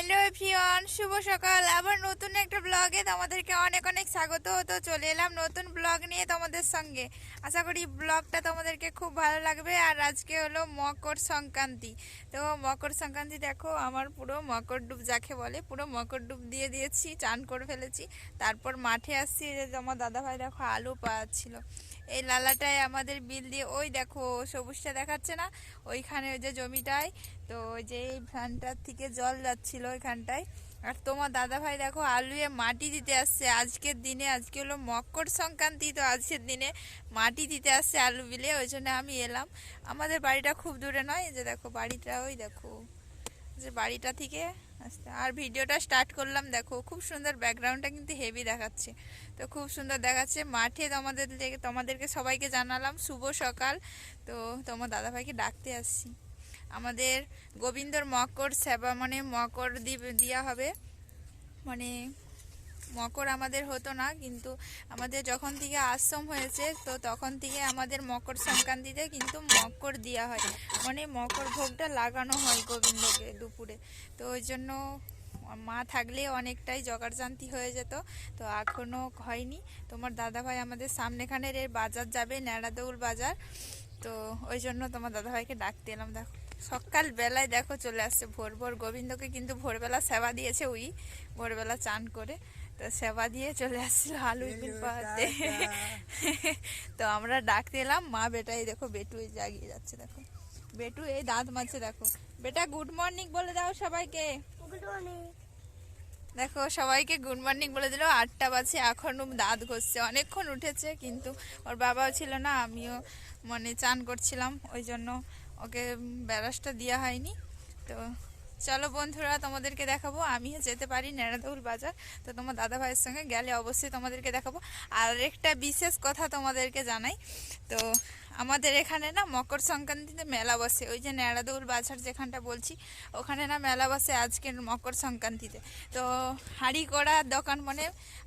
Hello everyone, শুভ সকাল। আবার নতুন একটা ব্লগে তোমাদেরকে অনেক অনেক স্বাগত। তো চলে এলাম নতুন ব্লগ নিয়ে তোমাদের সঙ্গে। আশা করি ব্লগটা তোমাদেরকে খুব ভালো লাগবে। আর আজকে হলো মকর সংক্রান্তি। তো মকর সংক্রান্তি দেখো, আমার পুরো মকর ডুব যাকে বলে, পুরো মকর ডুব দিয়ে দিয়েছি, চান করে ফেলেছি। তারপর মাঠে আসছি যে আমার দাদাভাই দেখো আলু পাচ্ছিল এই লালাটায় আমাদের বিল দিয়ে, ওই দেখো, সবুজটা দেখাচ্ছে না? ওইখানে ওই যে জমিটায়, তো ওই যে এই ভ্যানটার থেকে জল যাচ্ছিল ওইখানটায়। আর তোমার দাদা ভাই দেখো, আলুয়ে মাটি দিতে আসছে। আজকের দিনে, আজকে হলো মকর সংক্রান্তি, তো আজকের দিনে মাটি দিতে আসছে আলু বিলে, ওই জন্য আমি এলাম। আমাদের বাড়িটা খুব দূরে নয় যে দেখো, বাড়িটা ওই দেখো। যে বাড়িটা থেকে আসতে। আর ভিডিওটা স্টার্ট করলাম, দেখো, খুব সুন্দর ব্যাকগ্রাউন্ডটা কিন্তু হেভি দেখাচ্ছে। তো খুব সুন্দর দেখাচ্ছে। মাঠে তোমাদের তোমাদেরকে সবাইকে জানালাম, শুভ সকাল। তো তোমার দাদাভাইকে ডাকতে আসছি। আমাদের গোবিন্দর মকর সেবা মানে মকর দিয়ে দেওয়া হবে। মানে মকর আমাদের হতো না, কিন্তু আমাদের যখন থেকে আশ্রম হয়েছে, তো তখন থেকে আমাদের মকর সংক্রান্তিতে কিন্তু মকর দেওয়া হয়। মানে মকর ভোগটা লাগানো হয় গোবিন্দকে দুপুরে। তো ওই জন্য মা থাকলে অনেকটাই জগারজান্তি হয়ে যেত, তো এখনও হয়নি। তোমার দাদাভাই আমাদের সামনেখানের এর বাজার যাবে ন্যাড়াদৌল বাজার। তো ওই জন্য তোমার দাদাভাইকে ডাকতে এলাম, দেখো। সকাল বেলায় দেখো চলে আসছে ভোর। ভোর গোবিন্দকে কিন্তু ভোরবেলা সেবা দিয়েছে উই, ভোরবেলা চান করে। তো সেবা দিয়ে চলে আসছিল আলু ইপিন পাওয়াতে তো আমরা ডাকতে এলাম মা বেটাই দেখো বেটু এই জাগিয়ে যাচ্ছে দেখো। বেটু এই দাঁত মারছে দেখো। বেটা গুড মর্নিং বলে দাও সবাইকে। দেখো সবাইকে গুড মর্নিং বলে দিল। আটটা বাজে এখনও দাঁত ঘষছে। অনেকক্ষণ উঠেছে কিন্তু ওর বাবাও ছিল না আমিও মানে চান করছিলাম ওই জন্য ওকে ব্যারাসটা দেওয়া হয়নি। তো চলো বন্ধুরা, তোমাদেরকে দেখাবো। আমিও যেতে পারি নেড়াদৌল বাজার। তো তোমার দাদা ভাইয়ের সঙ্গে গেলে অবশ্যই তোমাদেরকে দেখাবো। আর একটা বিশেষ কথা তোমাদেরকে জানাই। তো আমাদের এখানে না মকর সংক্রান্তিতে মেলা বসে। ওই যে নেড়াদৌল বাজার যেখানটা বলছি, ওখানে না মেলা বসে আজকের মকর সংক্রান্তিতে। তো হাঁড়ি কড়ার দোকান মানে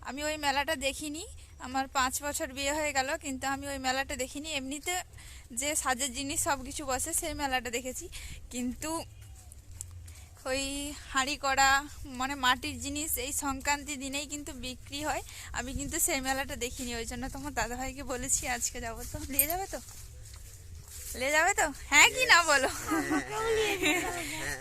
আমি ওই মেলাটা দেখিনি। আমার পাঁচ বছর বিয়ে হয়ে গেল, কিন্তু আমি ওই মেলাটা দেখিনি। এমনিতে যে সাজের জিনিস সব কিছু বসে, সেই মেলাটা দেখেছি। কিন্তু ওই হাঁড়ি করা মানে মাটির জিনিস এই সংক্রান্তি দিনেই কিন্তু বিক্রি হয়। আমি কিন্তু সেই মেলাটা দেখিনি ওই জন্য তোমার দাদাভাইকে বলেছি আজকে যাব তো। নিয়ে যাবে তো? নিয়ে যাবে তো? হ্যাঁ কি না বলো?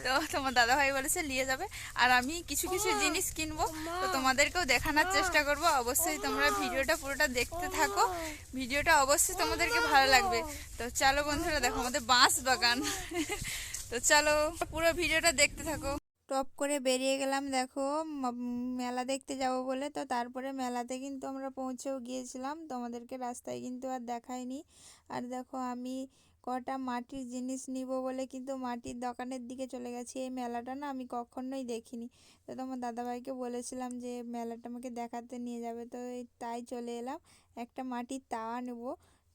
তো তোমার দাদাভাই বলেছে নিয়ে যাবে। আর আমি কিছু কিছু জিনিস কিনবো তো তোমাদেরকেও দেখানোর চেষ্টা করব। অবশ্যই তোমরা ভিডিওটা পুরোটা দেখতে থাকো। ভিডিওটা অবশ্যই তোমাদেরকে ভালো লাগবে। তো চলো বন্ধুরা দেখো আমাদের বাঁশ বাগান। তো চলো পুরো ভিডিওটা দেখতে থাকো। টপ করে বেরিয়ে গেলাম, দেখো মেলা দেখতে যাব বলে। তো তারপরে মেলাতে কিন্তু আমরা পৌঁছেও গিয়েছিলাম। তোমাদেরকে রাস্তায় কিন্তু আর দেখায়নি আর দেখো, আমি কটা মাটির জিনিস নিব বলে কিন্তু মাটির দোকানের দিকে চলে গেছি। এই মেলাটা না আমি কখনোই দেখিনি। তো তোমার দাদাভাইকে বলেছিলাম যে, মেলাটা আমাকে দেখাতে নিয়ে যাবে। তো তাই চলে এলাম। একটা মাটির তাওয়া নেব।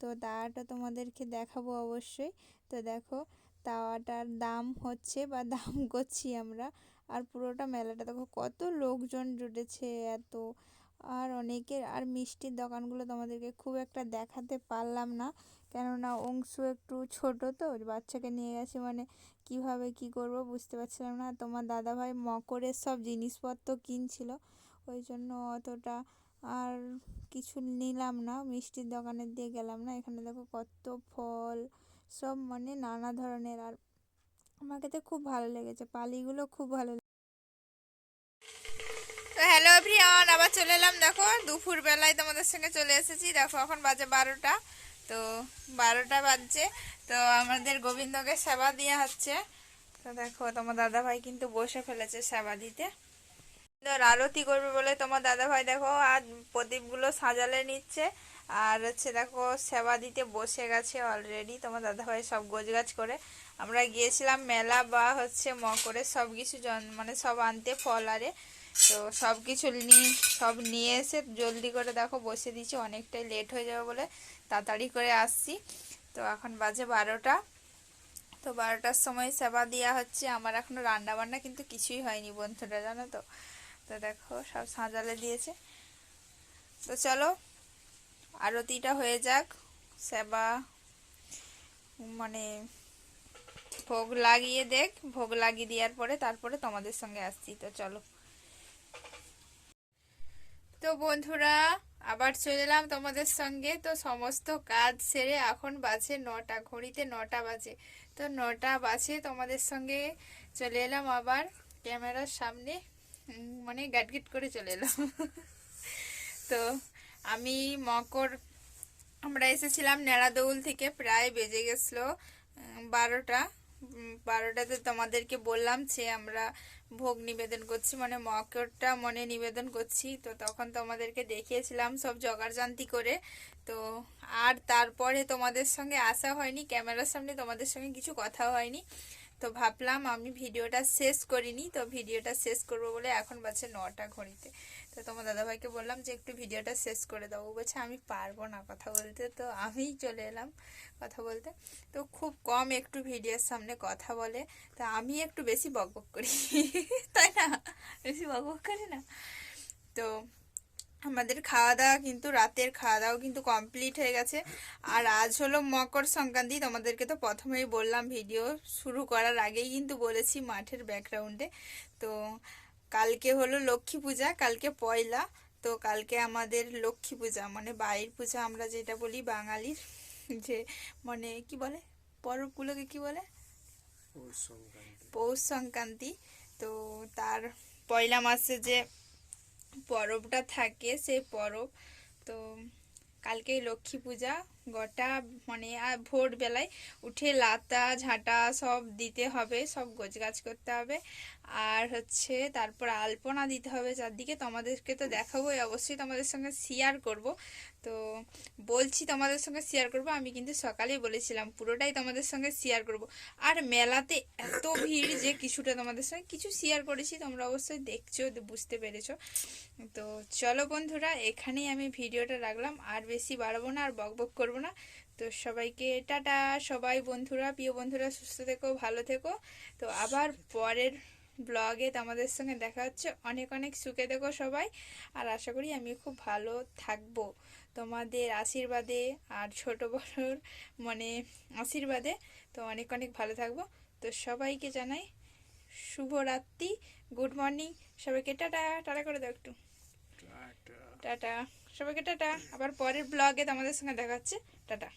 তো তাওয়াটা তোমাদেরকে দেখাবো অবশ্যই। তো দেখো তাওয়াটার দাম হচ্ছে বা দাম করছি আমরা। আর পুরোটা মেলাটা দেখো কত লোকজন জুটেছে, এত। আর অনেকের, আর মিষ্টির দোকানগুলো তোমাদেরকে খুব একটা দেখাতে পারলাম না। কেননা অংশু একটু ছোট তো, বাচ্চাকে নিয়ে গেছে মানে কীভাবে কি করব বুঝতে পারছিলাম না। তোমার দাদাভাই মকরের সব জিনিসপত্র কিনছিল, ওই জন্য অতটা আর কিছু নিলাম না। মিষ্টির দোকানের দিয়ে গেলাম না। এখানে দেখো কত ফল সব মানে নানা ধরনের আর আমাকে তো খুব ভালো লেগেছে। পালিগুলো খুব ভালো তো হ্যালো এভরিওয়ান আবার চলে এলাম। দেখো দুপুর বেলায় তোমাদের সঙ্গে চলে এসেছি। দেখো, এখন বাজে বারোটা। তো বারোটা বাজছে। তো আমাদের গোবিন্দকে সেবা দেওয়া হচ্ছে। তো দেখো, তোমার দাদা ভাই কিন্তু বসে ফেলেছে সেবা দিতে। আরতি করবে বলে তোমার দাদা ভাই দেখো, আর প্রদীপগুলো সাজালে নিচ্ছে। আর হচ্ছে দেখো সেবা দিতে বসে গেছে অলরেডি তোমার দাদাভাই সব গোছগাছ করে। আমরা গিয়েছিলাম মেলা বা হচ্ছে মকরে, সব কিছু মানে সব আনতে ফল আরে। তো সব কিছু নিয়ে, সব নিয়ে এসে জলদি করে দেখো বসে দিচ্ছি অনেকটাই লেট হয়ে যাবে বলে তাড়াতাড়ি করে আসছি। তো এখন বাজে বারোটা। তো বারোটার সময় সেবা দেওয়া হচ্ছে, আমার এখনও রান্নাবান্না কিন্তু কিছুই হয়নি বন্ধুরা, জানো তো। তো দেখো সব সাজালে দিয়েছে। তো চলো আরতিটা হয়ে যাক। সেবা মানে ভোগ লাগিয়ে দেখ। ভোগ লাগিয়ে দেওয়ার পরে তারপরে তোমাদের সঙ্গে আসছি। তো চলো। তো বন্ধুরা, আবার চলে এলাম তোমাদের সঙ্গে। তো সমস্ত কাজ সেরে এখন বাজে নটা, ঘড়িতে নটা বাজে। তো নটা বাজে তোমাদের সঙ্গে চলে এলাম আবার ক্যামেরার সামনে। মানে গ্যাটগিট করে চলে এলাম। তো আমি মকর, আমরা এসেছিলাম নেড়াদৌল থেকে, প্রায় বেজে গেছিল বারোটা। বারোটাতে তোমাদেরকে বললাম যে আমরা ভোগ নিবেদন করছি মানে মকরটা মনে নিবেদন করছি। তো তখন তোমাদেরকে দেখিয়েছিলাম সব জগারজান্তি করে। তো আর তারপরে তোমাদের সঙ্গে আসা হয়নি, ক্যামেরার সামনে তোমাদের সঙ্গে কিছু কথা হয়নি। তো ভাবলাম আমি ভিডিওটা শেষ করিনি, তো ভিডিওটা শেষ করব বলে এখন বাজে নটা ঘড়িতে। তো তোমার দাদাভাইকে বললাম যে একটু ভিডিওটা শেষ করে ও বলছে, আমি পারব না কথা বলতে। তো আমিই চলে এলাম কথা বলতে। তো খুব কম একটু ভিডিওর সামনে কথা বলে। তো আমি একটু বেশি বকবক করি। তাই না? বেশি বকবক করি না? তো আমাদের খাওয়া দাওয়া কিন্তু রাতের খাওয়া দাওয়া কিন্তু কমপ্লিট হয়ে গেছে। আর আজ হলো মকর সংক্রান্তি তোমাদেরকে তো প্রথমেই বললাম ভিডিও শুরু করার আগেই কিন্তু বলেছি মাঠের ব্যাকগ্রাউন্ডে তো কালকে হলো লক্ষ্মী পূজা কালকে পয়লা। তো কালকে আমাদের লক্ষ্মী পূজা মানে বাড়ির পূজা আমরা যেটা বলি বাঙালির যে মানে কি বলে? পরবগুলোকে কি বলে? পৌষ সংক্রান্তি। পৌষ সংক্রান্তি। তো তার পয়লা মাসে যে পরবটা থাকে সেই পরব। তো কালকে লক্ষ্মী পূজা গোটা মানে ভোরবেলায় উঠে লাতা, ঝাঁটা সব দিতে হবে, সব গোছগাছ করতে হবে। আর হচ্ছে তারপর আলপনা দিতে হবে চারদিকে। তোমাদেরকে তো দেখাবোই অবশ্যই তোমাদের সঙ্গে শেয়ার করব। তো বলছি তোমাদের সঙ্গে শেয়ার করব, আমি কিন্তু সকালেই বলেছিলাম, পুরোটাই তোমাদের সঙ্গে শেয়ার করব। আর মেলাতে এত ভিড় যে কিছুটা তোমাদের সঙ্গে কিছু শেয়ার করেছি, তোমরা অবশ্যই দেখছ বুঝতে পেরেছ। তো চলো বন্ধুরা, এখানেই আমি ভিডিওটা রাখলাম। আর বেশি বাড়াবো না, আর বক বক করব না। তো সবাইকে টাটা। সবাই বন্ধুরা প্রিয় বন্ধুরা সুস্থ থেকো ভালো থেকো। তো আবার পরের ব্লগে তোমাদের সঙ্গে দেখা হচ্ছে। অনেক অনেক সুখে থেকো সবাই। আর আশা করি আমি খুব ভালো থাকব। তোমাদের আশীর্বাদে আর ছোট বড়োর মানে আশীর্বাদে তো অনেক অনেক ভালো থাকব। তো সবাইকে জানাই শুভরাত্রি গুড মর্নিং। সবাইকে টাটা টাটা করে দাও একটু। টাটা। সবাইকে টাটা। আবার পরের ব্লগে তোমাদের সঙ্গে দেখা হচ্ছে। টাটা।